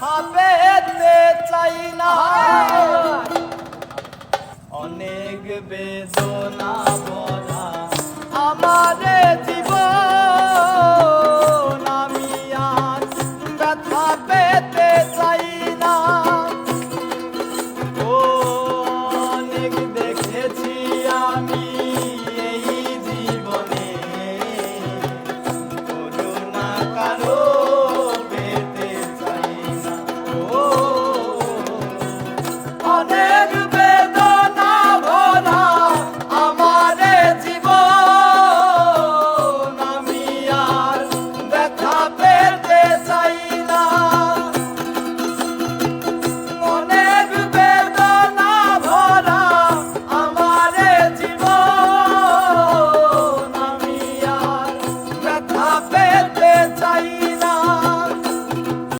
পেতে চাই না। অনেক বেদনা বলা আমার জীবন আমি আজ ব্যথা পেতে